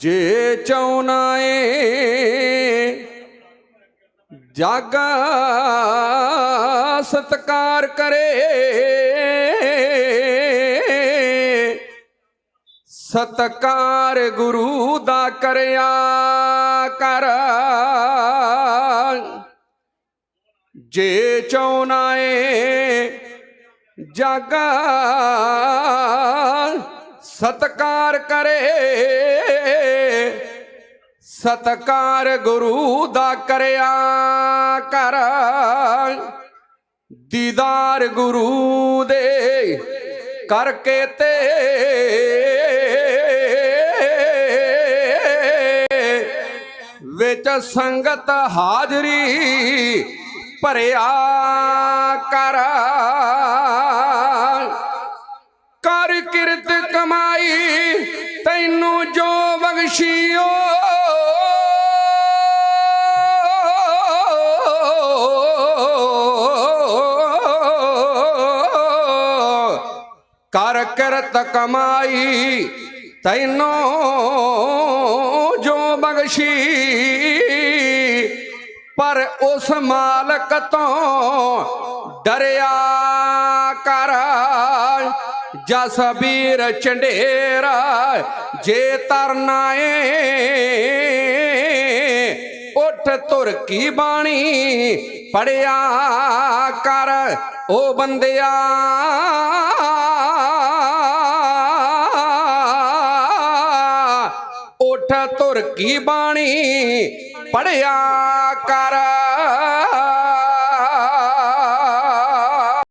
ਜੇ ਚਾਉਣਾ ਏ ਜਗ ਸਤਕਾਰ ਕਰੇ ਸਤਕਾਰ ਗੁਰੂ ਦਾ ਕਰਿਆ ਕਰ। ਜੇ ਚਾਉਣਾ ਏ ਜਗ ਸਤਕਾਰ ਕਰੇ। ਸਤਕਾਰ ਗੁਰੂ ਦਾ ਕਰਿਆ ਕਰ। ਦੀਦਾਰ ਗੁਰੂ ਦੇ ਕਰਕੇ ਤੇ ਵਿੱਚ ਸੰਗਤ ਹਾਜ਼ਰੀ ਭਰਿਆ ਕਰ। ਕਰ ਕਿਰਤ ਕਮਾਈ, ਤੈਨੂੰ ਜੋ ਬਖਸ਼ੀਓ। ਕਰ ਕਿਰਤ ਕਮਾਈ, ਤੈਨੂੰ ਜੋ ਬਖਸ਼ੀ। ਪਰ ਉਸ ਮਾਲਕ ਤੋਂ ਡਰਿਆ ਕਰ। ਜਸ ਵੀਰ ਚੰਡੇਰਾ ਜੇ ਤਰਨਾ ਏ ਉੱਠ ਤੁਰ ਕੀ ਬਾਣੀ ਪੜਿਆ ਕਰ ਉਹ ਬੰਦਿਆ। ਉੱਠ ਤੁਰ ਕੀ ਬਾਣੀ ਪੜਿਆ ਕਰ।